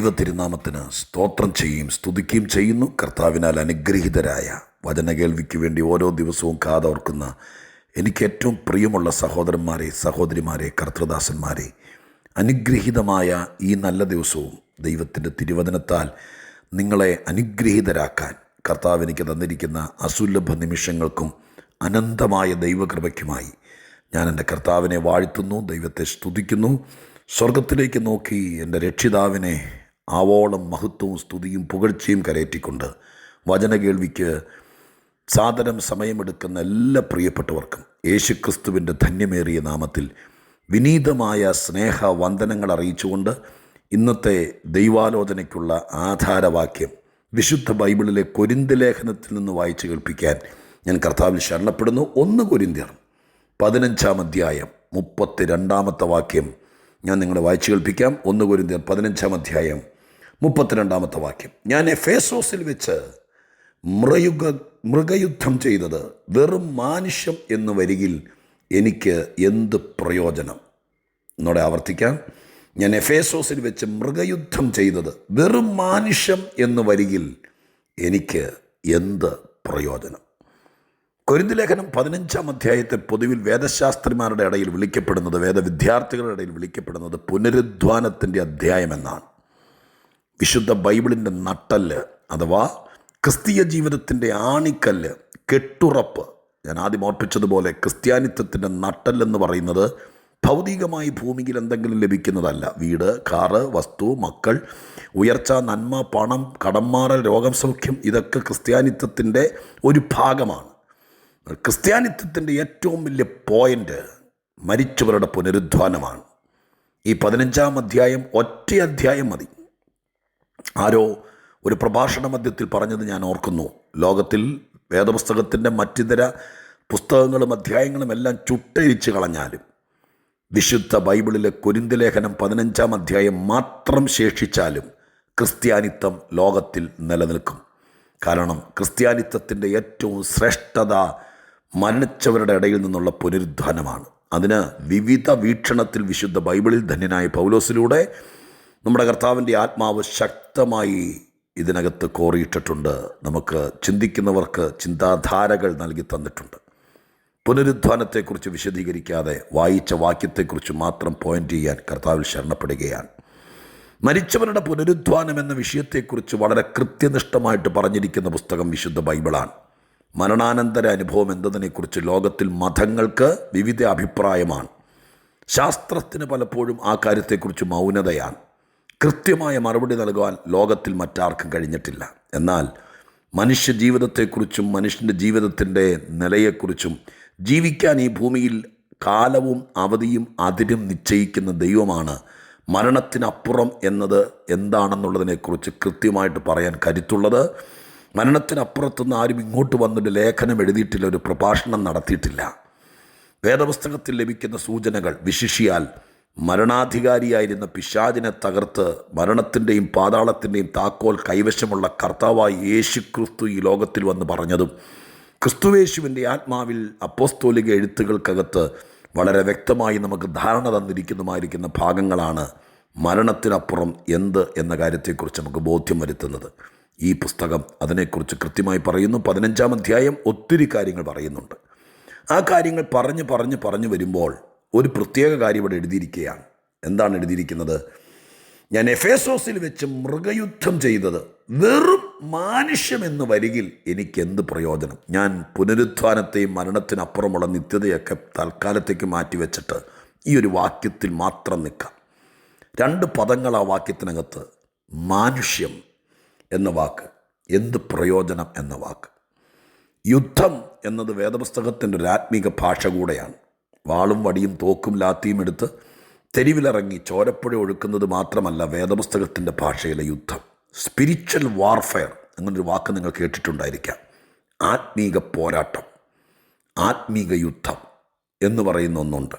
ദൈവ തിരുനാമത്തിന് സ്തോത്രം ചെയ്യും സ്തുതിക്കുകയും ചെയ്യുന്നു. കർത്താവിനാൽ അനുഗ്രഹീതരായ വചന വചനകേൾവിക്ക് വേണ്ടി ഓരോ ദിവസവും കാതോർക്കുന്ന എനിക്ക് ഏറ്റവും പ്രിയമുള്ള സഹോദരന്മാരെ സഹോദരിമാരെ കർത്തൃദാസന്മാരെ അനുഗ്രഹീതമായ ഈ നല്ല ദിവസവും ദൈവത്തിന്റെ തിരുവചനത്താൽ നിങ്ങളെ അനുഗ്രഹീതരാക്കാൻ കർത്താവ് എനിക്ക് തന്നിരിക്കുന്ന അസുലഭ നിമിഷങ്ങൾക്കും അനന്തമായ ദൈവകൃപയ്ക്കുമായി ഞാൻ എന്റെ കർത്താവിനെ വാഴ്ത്തുന്നു ദൈവത്തെ സ്തുതിക്കുന്നു. സ്വർഗത്തിലേക്ക് നോക്കി എന്റെ രക്ഷിതാവിനെ ആവോളം മഹത്വവും സ്തുതിയും പുകഴ്ചയും കരയറ്റിക്കൊണ്ട് വചനകേൾവിക്ക് സാദരം സമയമെടുക്കുന്ന എല്ലാ പ്രിയപ്പെട്ടവർക്കും യേശുക്രിസ്തുവിന്റെ ധന്യമേറിയ നാമത്തിൽ വിനീതമായ സ്നേഹ വന്ദനങ്ങൾ അറിയിച്ചുകൊണ്ട് ഇന്നത്തെ ദൈവാലോചനയ്ക്കുള്ള ആധാരവാക്യം വിശുദ്ധ ബൈബിളിലെ കൊരിന്ത ലേഖനത്തിൽ നിന്ന് വായിച്ചു കേൾപ്പിക്കാൻ ഞാൻ കർത്താവിൽ ശരണപ്പെടുന്നു. ഒന്ന് കൊരിന്ത്യർ പതിനഞ്ചാം അധ്യായം മുപ്പത്തി രണ്ടാമത്തെ വാക്യം ഞാൻ നിങ്ങളെ വായിച്ചു കേൾപ്പിക്കാം. ഒന്ന് കൊരിന്ത്യർ പതിനഞ്ചാം അധ്യായം മുപ്പത്തിരണ്ടാമത്തെ വാക്യം. ഞാൻ എഫേസോസിൽ വെച്ച് മൃയുഗ മൃഗയുദ്ധം ചെയ്തത് വെറും മാനുഷ്യം എന്ന് വരികിൽ എനിക്ക് എന്ത് പ്രയോജനം? എന്നോടെ ആവർത്തിക്കാം. ഞാൻ എഫേസോസിൽ വെച്ച് മൃഗയുദ്ധം ചെയ്തത് വെറും മാനുഷ്യം എന്ന് വരികിൽ എനിക്ക് എന്ത് പ്രയോജനം? കൊരിന്ത് ലേഖനം പതിനഞ്ചാം അധ്യായത്തെ പൊതുവിൽ വേദശാസ്ത്രിമാരുടെ ഇടയിൽ വിളിക്കപ്പെടുന്നത് വേദവിദ്യാർത്ഥികളുടെ ഇടയിൽ വിളിക്കപ്പെടുന്നത് പുനരുദ്ധാനത്തിന്റെ അധ്യായം എന്നാണ് വിശുദ്ധ ബൈബിളിന്റെ നട്ടൽ അഥവാ ക്രിസ്തീയ ജീവിതത്തിന്റെ ആണിക്കല്ല് കെട്ടുറപ്പ്. ഞാൻ ആദ്യം ഓർപ്പിച്ചതുപോലെ ക്രിസ്ത്യാനിത്വത്തിന്റെ നട്ടല്ലെന്ന് പറയുന്നത് ഭൗതികമായി ഭൂമിയിൽ എന്തെങ്കിലും ലഭിക്കുന്നതല്ല. വീട് കാറ് വസ്തു മക്കൾ ഉയർച്ച നന്മ പണം കടംമാറൽ രോഗം സൗഖ്യം ഇതൊക്കെ ക്രിസ്ത്യാനിത്വത്തിന്റെ ഒരു ഭാഗമാണ്. ക്രിസ്ത്യാനിത്വത്തിന്റെ ഏറ്റവും വലിയ പോയിന്റ് മരിച്ചവരുടെ പുനരുദ്ധാനമാണ്. ഈ പതിനഞ്ചാം അധ്യായം ഒറ്റ അധ്യായം മതി. ആരോ ഒരു പ്രഭാഷണ മധ്യത്തിൽ പറഞ്ഞത് ഞാൻ ഓർക്കുന്നു. ലോകത്തിൽ വേദപുസ്തകത്തിന്റെ മറ്റിതര പുസ്തകങ്ങളും അധ്യായങ്ങളും എല്ലാം ചുട്ടരിച്ച് കളഞ്ഞാലും വിശുദ്ധ ബൈബിളിലെ കുരിന്ത് ലേഖനം പതിനഞ്ചാം അധ്യായം മാത്രം ശേഷിച്ചാലും ക്രിസ്ത്യാനിത്വം ലോകത്തിൽ നിലനിൽക്കും. കാരണം ക്രിസ്ത്യാനിത്വത്തിന്റെ ഏറ്റവും ശ്രേഷ്ഠത മരണിച്ചവരുടെ ഇടയിൽ നിന്നുള്ള പുനരുദ്ധാനമാണ്. അതിന് വിവിധ വീക്ഷണത്തിൽ വിശുദ്ധ ബൈബിളിൽ ധന്യനായ പൗലോസിലൂടെ നമ്മുടെ കർത്താവിന്റെ ആത്മാവ് ശക്തമായി ഇതിനകത്ത് കോറിയിട്ടിട്ടുണ്ട്. നമുക്ക് ചിന്തിക്കുന്നവർക്ക് ചിന്താധാരകൾ നൽകി തന്നിട്ടുണ്ട്. പുനരുദ്ധാനത്തെക്കുറിച്ച് വിശദീകരിക്കാതെ വായിച്ച വാക്യത്തെക്കുറിച്ച് മാത്രം പോയിന്റ് ചെയ്യാൻ കർത്താവിൽ ശരണപ്പെടുകയാണ്. മരിച്ചവരുടെ പുനരുദ്ധാനം എന്ന വിഷയത്തെക്കുറിച്ച് വളരെ കൃത്യനിഷ്ഠമായിട്ട് പറഞ്ഞിരിക്കുന്ന പുസ്തകം വിശുദ്ധ ബൈബിളാണ്. മരണാനന്തര അനുഭവം എന്നതിനെക്കുറിച്ച് ലോകത്തിൽ മതങ്ങൾക്ക് വിവിധ അഭിപ്രായമാണ്. ശാസ്ത്രത്തിന് പലപ്പോഴും ആ കാര്യത്തെക്കുറിച്ച് മൗനതയാണ്. കൃത്യമായ മറുപടി നൽകുവാൻ ലോകത്തിൽ മറ്റാർക്കും കഴിഞ്ഞിട്ടില്ല. എന്നാൽ മനുഷ്യ ജീവിതത്തെക്കുറിച്ചും മനുഷ്യന്റെ ജീവിതത്തിന്റെ നിലയെക്കുറിച്ചും ജീവിക്കാൻ ഈ ഭൂമിയിൽ കാലവും അവധിയും അതിരും നിശ്ചയിക്കുന്ന ദൈവമാണ്. മരണത്തിനപ്പുറം എന്നത് എന്താണെന്നുള്ളതിനെക്കുറിച്ച് കൃത്യമായിട്ട് പറയാൻ കരുത്തുള്ളത്. മരണത്തിനപ്പുറത്തുനിന്ന് ആരും ഇങ്ങോട്ട് വന്നിട്ട് ലേഖനം എഴുതിയിട്ടില്ല ഒരു പ്രഭാഷണം നടത്തിയിട്ടില്ല. വേദപുസ്തകത്തിൽ ലഭിക്കുന്ന സൂചനകൾ വിശിഷിയാൽ മരണാധികാരിയായിരുന്ന പിശാചിനെ തകർത്ത് മരണത്തിന്റെയും പാതാളത്തിന്റെയും താക്കോൽ കൈവശമുള്ള കർത്താവായി യേശുക്രിസ്തു ഈ ലോകത്തിൽ വന്ന് പറഞ്ഞതും ക്രിസ്തുവേശുവിന്റെ ആത്മാവിൽ അപ്പോസ്തോലിക എഴുത്തുകൾക്കകത്ത് വളരെ വ്യക്തമായി നമുക്ക് ധാരണ തന്നിരിക്കുന്നതുമായിരിക്കുന്ന ഭാഗങ്ങളാണ് മരണത്തിനപ്പുറം എന്ത് എന്ന കാര്യത്തെക്കുറിച്ച് നമുക്ക് ബോധ്യം വരുത്തുന്നത്. ഈ പുസ്തകം അതിനെക്കുറിച്ച് കൃത്യമായി പറയുന്നു. പതിനഞ്ചാം അധ്യായം ഒത്തിരി കാര്യങ്ങൾ പറയുന്നുണ്ട്. ആ കാര്യങ്ങൾ പറഞ്ഞ് പറഞ്ഞ് പറഞ്ഞു വരുമ്പോൾ ഒരു പ്രത്യേക കാര്യം ഇവിടെ എഴുതിയിരിക്കുകയാണ്. എന്താണ് എഴുതിയിരിക്കുന്നത്? ഞാൻ എഫേസോസിൽ വെച്ച് മൃഗയുദ്ധം ചെയ്തത് വെറും മാനുഷ്യമെന്ന് വരികിൽ എനിക്ക് എന്ത് പ്രയോജനം? ഞാൻ പുനരുത്ഥാനത്തെയും മരണത്തിനപ്പുറമുള്ള നിത്യതയൊക്കെ തൽക്കാലത്തേക്ക് മാറ്റിവെച്ചിട്ട് ഈ ഒരു വാക്യത്തിൽ മാത്രം നിൽക്കാം. രണ്ട് പദങ്ങൾ ആ വാക്യത്തിനകത്ത്. മാനുഷ്യം എന്ന വാക്ക്. എന്ത് പ്രയോജനം എന്ന വാക്ക്. യുദ്ധം എന്നത് വേദപുസ്തകത്തിന്റെ ഒരു ആത്മീക ഭാഷ കൂടെയാണ്. വാളും വടിയും തോക്കും ലാത്തിയും എടുത്ത് തെരുവിലിറങ്ങി ചോരപ്പുഴ ഒഴുക്കുന്നത് മാത്രമല്ല വേദപുസ്തകത്തിന്റെ ഭാഷയിലെ യുദ്ധം. സ്പിരിച്വൽ വാർഫെയർ എന്നൊരു വാക്ക് നിങ്ങൾ കേട്ടിട്ടുണ്ടായിരിക്കാം. ആത്മീക പോരാട്ടം ആത്മീക യുദ്ധം എന്ന് പറയുന്ന ഒന്നുണ്ട്.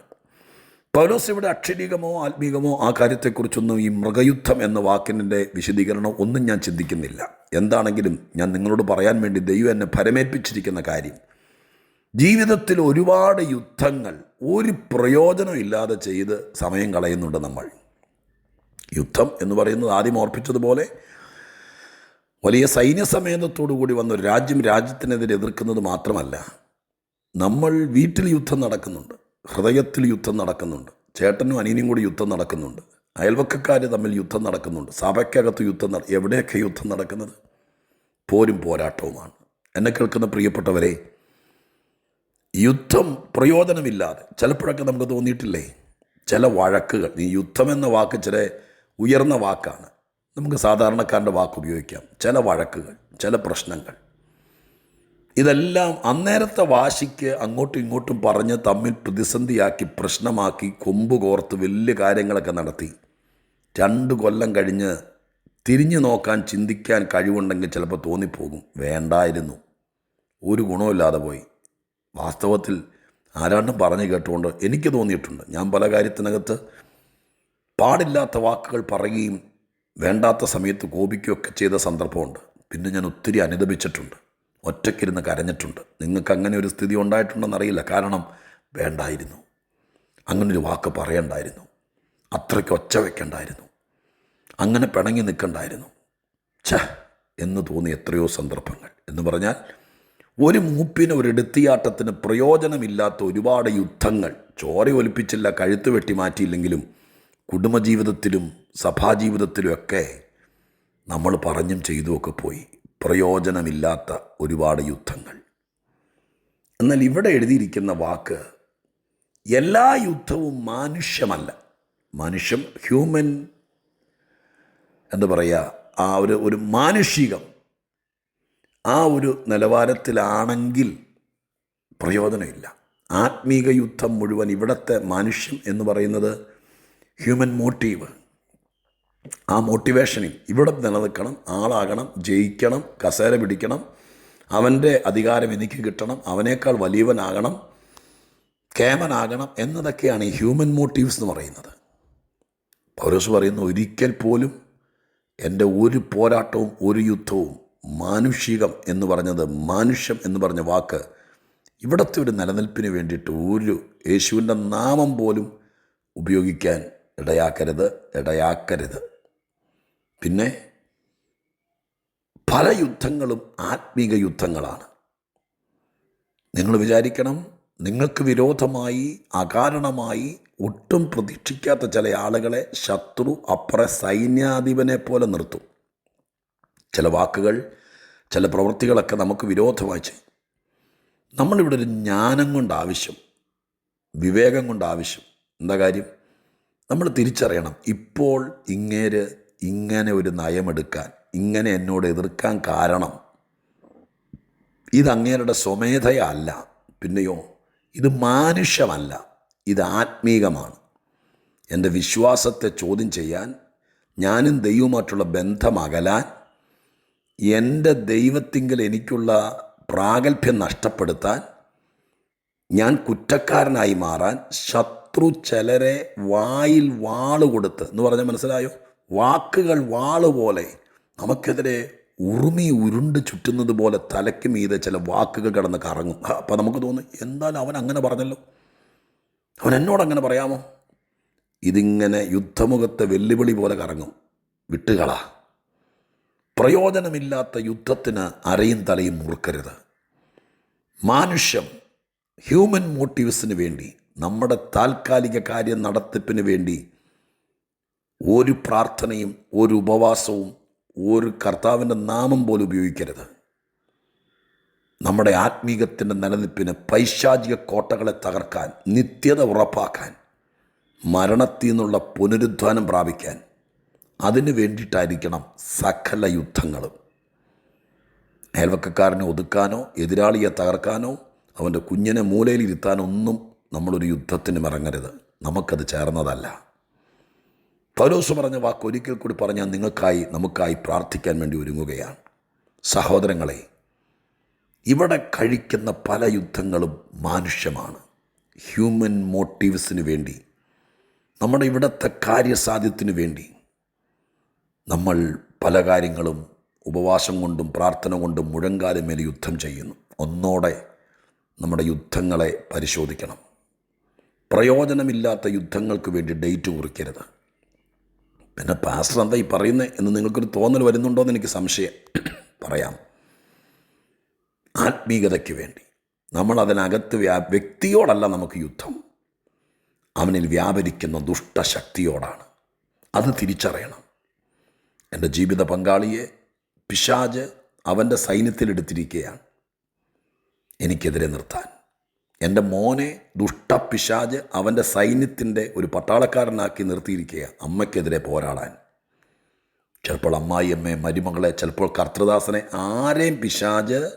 പൗലോസ് ഇവിടെ അക്ഷരീകമോ ആത്മീകമോ ആ കാര്യത്തെക്കുറിച്ചൊന്നും ഈ മൃഗയുദ്ധം എന്ന വാക്കിന്റെ വിശദീകരണം ഒന്നും ഞാൻ ചിന്തിക്കുന്നില്ല. എന്താണെങ്കിലും ഞാൻ നിങ്ങളോട് പറയാൻ വേണ്ടി ദൈവം എന്നെ ഭരമേൽപ്പിച്ചിരിക്കുന്ന കാര്യം ജീവിതത്തിൽ ഒരുപാട് യുദ്ധങ്ങൾ ഒരു പ്രയോജനം ഇല്ലാതെ ചെയ്ത് സമയം കളയുന്നുണ്ട് നമ്മൾ. യുദ്ധം എന്ന് പറയുന്നത് ആദ്യം ഓർപ്പിച്ചതുപോലെ വലിയ സൈന്യസമേതത്തോടു കൂടി വന്ന ഒരു രാജ്യം രാജ്യത്തിനെതിരെ എതിർക്കുന്നത് മാത്രമല്ല നമ്മൾ വീട്ടിൽ യുദ്ധം നടക്കുന്നുണ്ട് ഹൃദയത്തിൽ യുദ്ധം നടക്കുന്നുണ്ട് ചേട്ടനും അനിയനും കൂടി യുദ്ധം നടക്കുന്നുണ്ട് അയൽവക്കക്കാർ തമ്മിൽ യുദ്ധം നടക്കുന്നുണ്ട് സഭയ്ക്കകത്ത് യുദ്ധം എവിടെയൊക്കെ യുദ്ധം നടക്കുന്നത്? പോരും പോരാട്ടവുമാണ്. എന്നെ കേൾക്കുന്ന പ്രിയപ്പെട്ടവരെ യുദ്ധം പ്രയോജനമില്ലാതെ. ചിലപ്പോഴൊക്കെ നമുക്ക് തോന്നിയിട്ടില്ലേ? ചില വഴക്കുകൾ. ഈ യുദ്ധം എന്ന വാക്ക് ചില ഉയർന്ന വാക്കാണ്. നമുക്ക് സാധാരണക്കാരന്റെ വാക്ക് ഉപയോഗിക്കാം. ചില വഴക്കുകൾ ചില പ്രശ്നങ്ങൾ. ഇതെല്ലാം അന്നേരത്തെ വാശിക്ക് അങ്ങോട്ടും ഇങ്ങോട്ടും പറഞ്ഞ് തമ്മിൽ പ്രതിസന്ധിയാക്കി പ്രശ്നമാക്കി കൊമ്പ് കോർത്ത് വലിയ കാര്യങ്ങളൊക്കെ നടത്തി. രണ്ട് കൊല്ലം കഴിഞ്ഞ് തിരിഞ്ഞു നോക്കാൻ ചിന്തിക്കാൻ കഴിവുണ്ടെങ്കിൽ ചിലപ്പോൾ തോന്നിപ്പോകും. വേണ്ടായിരുന്നു. ഒരു ഗുണമില്ലാതെ പോയി. വാസ്തവത്തിൽ ആരാണ്ടും പറഞ്ഞു കേട്ടുകൊണ്ട് എനിക്ക് തോന്നിയിട്ടുണ്ട്. ഞാൻ പല കാര്യത്തിനകത്ത് പാടില്ലാത്ത വാക്കുകൾ പറയുകയും വേണ്ടാത്ത സമയത്ത് കോപിക്കുകയൊക്കെ ചെയ്ത സന്ദർഭമുണ്ട്. പിന്നെ ഞാൻ ഒത്തിരി അനുദപിച്ചിട്ടുണ്ട്. ഒറ്റയ്ക്കിരുന്ന് കരഞ്ഞിട്ടുണ്ട്. നിങ്ങൾക്ക് അങ്ങനെ ഒരു സ്ഥിതി ഉണ്ടായിട്ടുണ്ടെന്നറിയില്ല. കാരണം വേണ്ടായിരുന്നു. അങ്ങനൊരു വാക്ക് പറയണ്ടായിരുന്നു. അത്രയ്ക്ക് ഒച്ച വയ്ക്കണ്ടായിരുന്നു അങ്ങനെ പിണങ്ങി നിൽക്കണ്ടായിരുന്നു. ഛ! എന്ന് തോന്നിയ എത്രയോ സന്ദർഭങ്ങൾ. എന്ന് പറഞ്ഞാൽ ഒരു മൂപ്പിന് ഒരു എടുത്തിയാട്ടത്തിന് പ്രയോജനമില്ലാത്ത ഒരുപാട് യുദ്ധങ്ങൾ. ചോര ഒലിപ്പിച്ചില്ല കഴുത്ത് വെട്ടി മാറ്റിയില്ലെങ്കിലും കുടുംബജീവിതത്തിലും സഭാജീവിതത്തിലുമൊക്കെ നമ്മൾ പറഞ്ഞും ചെയ്തുമൊക്കെ പോയി. പ്രയോജനമില്ലാത്ത ഒരുപാട് യുദ്ധങ്ങൾ. എന്നാൽ ഇവിടെ എഴുതിയിരിക്കുന്ന വാക്ക് എല്ലാ യുദ്ധവും മാനുഷ്യമല്ല. മനുഷ്യം ഹ്യൂമൻ എന്താ പറയുക ആ ഒരു ഒരു മാനുഷികം. ആ ഒരു നിലവാരത്തിലാണെങ്കിൽ പ്രയോജനമില്ല. ആത്മീക യുദ്ധം മുഴുവൻ ഇവിടുത്തെ മനുഷ്യം എന്ന് പറയുന്നത് ഹ്യൂമൻ മോട്ടീവ് ആ മോട്ടിവേഷനിൽ ഇവിടെ നിലനിൽക്കണം ആളാകണം ജയിക്കണം കസേര പിടിക്കണം അവന്റെ അധികാരം എനിക്ക് കിട്ടണം അവനേക്കാൾ വലിയവനാകണം കേമനാകണം എന്നതൊക്കെയാണ് ഈ ഹ്യൂമൻ മോട്ടീവ്സ് എന്ന് പറയുന്നത്. പൗരസ് പറയുന്ന ഒരിക്കൽ പോലും എന്റെ ഒരു പോരാട്ടവും ഒരു യുദ്ധവും മാനുഷികം എന്ന് പറഞ്ഞത് മാനുഷ്യം എന്ന് പറഞ്ഞ വാക്ക് ഇവിടുത്തെ ഒരു നിലനിൽപ്പിന് വേണ്ടിയിട്ട് ഒരു യേശുവിന്റെ നാമം പോലും ഉപയോഗിക്കാൻ ഇടയാക്കരുത് ഇടയാക്കരുത്. പിന്നെ പല യുദ്ധങ്ങളും ആത്മീക യുദ്ധങ്ങളാണ്. നിങ്ങൾ വിചാരിക്കണം നിങ്ങൾക്ക് വിരോധമായി അകാരണമായി ഒട്ടും പ്രതീക്ഷിക്കാത്ത ചില ആളുകളെ ശത്രു അപ്പുറ സൈന്യാധിപനെ പോലെ നിർത്തും. ചില വാക്കുകൾ ചില പ്രവൃത്തികളൊക്കെ നമുക്ക് വിരോധമായി ചെയ്യും. നമ്മളിവിടെ ഒരു ജ്ഞാനം കൊണ്ട് ആവശ്യം വിവേകം കൊണ്ട് ആവശ്യം എന്താ കാര്യം? നമ്മൾ തിരിച്ചറിയണം. ഇപ്പോൾ ഇങ്ങേര് ഇങ്ങനെ ഒരു നയമെടുക്കാൻ ഇങ്ങനെ എന്നോട് എതിർക്കാൻ കാരണം ഇതങ്ങേരുടെ സ്വമേധയല്ല. പിന്നെയോ ഇത് മാനുഷ്യമല്ല. ഇത് ആത്മീകമാണ്. എന്റെ വിശ്വാസത്തെ ചോദ്യം ചെയ്യാൻ ഞാനും ദൈവമായിട്ടുള്ള ബന്ധം അകലാൻ എന്റെ ദൈവത്തിങ്കിൽ എനിക്കുള്ള പ്രാഗൽഭ്യം നഷ്ടപ്പെടുത്താൻ ഞാൻ കുറ്റക്കാരനായി മാറാൻ ശത്രു ചിലരെ വായിൽ വാൾ കൊടുത്ത് എന്ന് പറഞ്ഞാൽ മനസ്സിലായോ? വാക്കുകൾ വാൾ പോലെ നമുക്കെതിരെ ഉറുമി ഉരുണ്ട് ചുറ്റുന്നത് പോലെ തലയ്ക്ക് മീതെ ചില വാക്കുകൾ കിടന്ന് കറങ്ങും. അപ്പം നമുക്ക് തോന്നും എന്തായാലും അവൻ അങ്ങനെ പറഞ്ഞല്ലോ. അവൻ എന്നോട് അങ്ങനെ പറയാമോ? ഇതിങ്ങനെ യുദ്ധമുഖത്തെ വെല്ലുവിളി പോലെ കറങ്ങും. വിട്ടുകളാ. പ്രയോജനമില്ലാത്ത യുദ്ധത്തിന് അരയും തലയും മുറുക്കരുത്. മാനുഷ്യം ഹ്യൂമൻ മോട്ടീവ്സിന് വേണ്ടി നമ്മുടെ താൽക്കാലിക കാര്യം നടത്തിപ്പിന് വേണ്ടി ഒരു പ്രാർത്ഥനയും ഒരു ഉപവാസവും ഒരു കർത്താവിന്റെ നാമം പോലും ഉപയോഗിക്കരുത്. നമ്മുടെ ആത്മീകത്തിന്റെ നിലനിൽപ്പിന് പൈശാചിക കോട്ടകളെ തകർക്കാൻ നിത്യത ഉറപ്പാക്കാൻ മരണത്തിൽ നിന്നുള്ള പുനരുദ്ധാനം പ്രാപിക്കാൻ അതിന് വേണ്ടിയിട്ടായിരിക്കണം സകല യുദ്ധങ്ങളും. അയൽവക്കക്കാരനെ ഒതുക്കാനോ എതിരാളിയെ തകർക്കാനോ അവന്റെ കുഞ്ഞിനെ മൂലയിലിരുത്താനോ ഒന്നും നമ്മളൊരു യുദ്ധത്തിന് ഇറങ്ങരുത് നമുക്കത് ചേർന്നതല്ല. പൗലോസ് പറഞ്ഞ വാക്ക് ഒരിക്കൽ കൂടി പറഞ്ഞാൽ നിങ്ങൾക്കായി നമുക്കായി പ്രാർത്ഥിക്കാൻ വേണ്ടി ഒരുങ്ങുകയാണ്. സഹോദരങ്ങളെ ഇവിടെ കഴിക്കുന്ന പല യുദ്ധങ്ങളും മാനുഷ്യമാണ്. ഹ്യൂമൻ മോട്ടീവ്സിന് വേണ്ടി നമ്മുടെ ഇവിടുത്തെ കാര്യസാധ്യത്തിന് വേണ്ടി നമ്മൾ പല കാര്യങ്ങളും ഉപവാസം കൊണ്ടും പ്രാർത്ഥന കൊണ്ടും മുഴങ്കാലുമേൽ യുദ്ധം ചെയ്യുന്നു. ഒന്നോടെ നമ്മുടെ യുദ്ധങ്ങളെ പരിശോധിക്കണം. പ്രയോജനമില്ലാത്ത യുദ്ധങ്ങൾക്ക് വേണ്ടി ഡേറ്റ് കുറിക്കരുത്. പിന്നെ പാസ്റ്റർ എന്താ ഈ പറയുന്നത് എന്ന് നിങ്ങൾക്കൊരു തോന്നൽ വരുന്നുണ്ടോ എന്ന് എനിക്ക് സംശയം. പറയാം. ആത്മീകതയ്ക്ക് വേണ്ടി. നമ്മൾ അതിനകത്ത് വ്യാ വ്യക്തിയോടല്ല നമുക്ക് യുദ്ധം. അവനിൽ വ്യാപരിക്കുന്ന ദുഷ്ടശക്തിയോടാണ്. അത് തിരിച്ചറിയണം. എന്റെ ജീവിത പങ്കാളിയെ പിശാജ് അവന്റെ സൈന്യത്തിലെടുത്തിരിക്കുകയാണ് എനിക്കെതിരെ നിർത്താൻ. എന്റെ മോനെ ദുഷ്ടപിശാജ് അവന്റെ സൈന്യത്തിന്റെ ഒരു പട്ടാളക്കാരനാക്കി നിർത്തിയിരിക്കുകയാണ്. അമ്മയ്ക്കെതിരെ പോരാടാൻ. ചിലപ്പോൾ അമ്മായിയമ്മയെ മരുമകളെ ചിലപ്പോൾ കർത്തൃദാസനെ ആരെയും പിശാജ്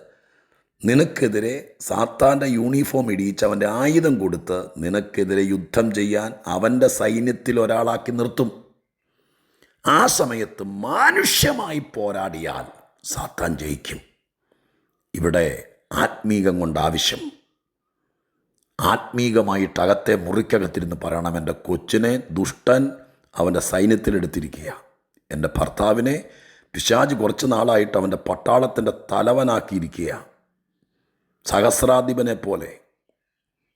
നിനക്കെതിരെ സാത്താന്റെ യൂണിഫോം ഇടിയിച്ച് അവന്റെ ആയുധം കൊടുത്ത് നിനക്കെതിരെ യുദ്ധം ചെയ്യാൻ അവന്റെ സൈന്യത്തിൽ ഒരാളാക്കി നിർത്തും. ആ സമയത്ത് മാനുഷ്യമായി പോരാടിയാൽ സാത്താൻ ജയിക്കും. ഇവിടെ ആത്മീകം കൊണ്ട് ആവശ്യം. ആത്മീകമായിട്ട് അകത്തെ മുറിക്കകത്തിരുന്ന് പറയണം എന്റെ കൊച്ചിനെ ദുഷ്ടൻ അവന്റെ സൈന്യത്തിലെടുത്തിരിക്കുക എന്റെ ഭർത്താവിനെ പിശാജ് കുറച്ച് നാളായിട്ട് അവന്റെ പട്ടാളത്തിന്റെ തലവനാക്കിയിരിക്കുക സഹസ്രാധിപനെ പോലെ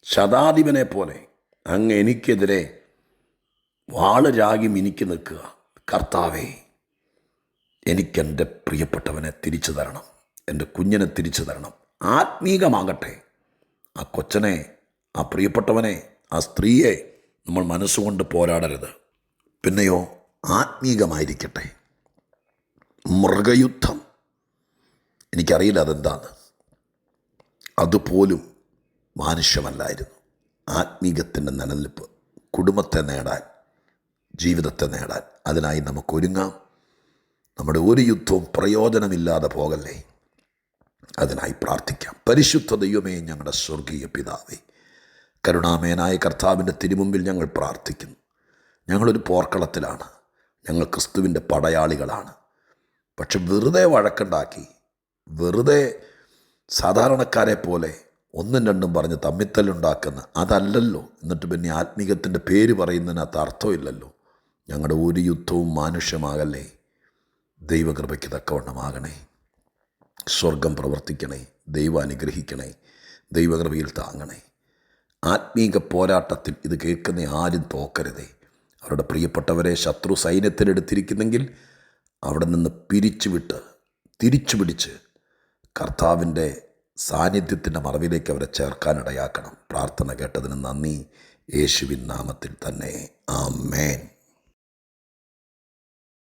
ശതാധിപനെ പോലെ അങ്ങ് എനിക്കെതിരെ വാൾ രാഗി മിനിക്ക് നിൽക്കുക. കർത്താവേ എനിക്കെന്റെ പ്രിയപ്പെട്ടവനെ തിരിച്ചു തരണം. എന്റെ കുഞ്ഞിനെ തിരിച്ചു തരണം. ആത്മീകമാകട്ടെ. ആ കൊച്ചനെ ആ പ്രിയപ്പെട്ടവനെ ആ സ്ത്രീയെ നമ്മൾ മനസ്സുകൊണ്ട് പോരാടരുത്. പിന്നെയോ ആത്മീകമായിരിക്കട്ടെ. മൃഗയുദ്ധം. എനിക്കറിയില്ല അതെന്താണ് അതുപോലും മാനുഷ്യമല്ലായിരുന്നു. ആത്മീകത്തിന്റെ നിലനിൽപ്പ് കുടുംബത്തെ നേടാൻ ജീവിതത്തെ നേടാൻ. അതിനായി നമുക്ക് ഒരുങ്ങാം നമ്മുടെ ഒരു യുദ്ധവും പ്രയോജനമില്ലാതെ പോകല്ലേ? അതിനായി പ്രാർത്ഥിക്കാം. പരിശുദ്ധ ദൈവമേ ഞങ്ങളുടെ സ്വർഗീയ പിതാവേ കരുണാമേനായ കർത്താവിന്റെ തിരുമുമ്പിൽ ഞങ്ങൾ പ്രാർത്ഥിക്കുന്നു. ഞങ്ങളൊരു പോർക്കളത്തിലാണ്. ഞങ്ങൾ ക്രിസ്തുവിന്റെ പടയാളികളാണ്. പക്ഷെ വെറുതെ വഴക്കുണ്ടാക്കി വെറുതെ സാധാരണക്കാരെ പോലെ ഒന്നും രണ്ടും പറഞ്ഞ് തമ്മിത്തല്ലുണ്ടാക്കുന്ന അതല്ലല്ലോ. എന്നിട്ട് പിന്നെ ആത്മീകത്തിന്റെ പേര് പറയുന്നതിനകത്ത് അർത്ഥമില്ലല്ലോ. ഞങ്ങളുടെ ഒരു യുദ്ധവും മാനുഷ്യമാകല്ലേ? ദൈവകൃപയ്ക്ക് തക്കവണ്ണമാകണേ. സ്വർഗം പ്രവർത്തിക്കണേ ദൈവം അനുഗ്രഹിക്കണേ ദൈവകൃപയിൽ താങ്ങണേ. ആത്മീക പോരാട്ടത്തിൽ ഇത് കേൾക്കുന്ന ആരും തോക്കരുതേ. അവരുടെ പ്രിയപ്പെട്ടവരെ ശത്രു സൈന്യത്തിനെടുത്തിരിക്കുന്നെങ്കിൽ അവിടെ നിന്ന് പിരിച്ചുവിട്ട് തിരിച്ചു പിടിച്ച് കർത്താവിന്റെ സാന്നിധ്യത്തിന്റെ മറവിലേക്ക് അവരെ ചേർക്കാനിടയാക്കണം. പ്രാർത്ഥന കേട്ടതിന് നന്ദി. യേശുവിൻ നാമത്തിൽ തന്നെ. ആമേൻ.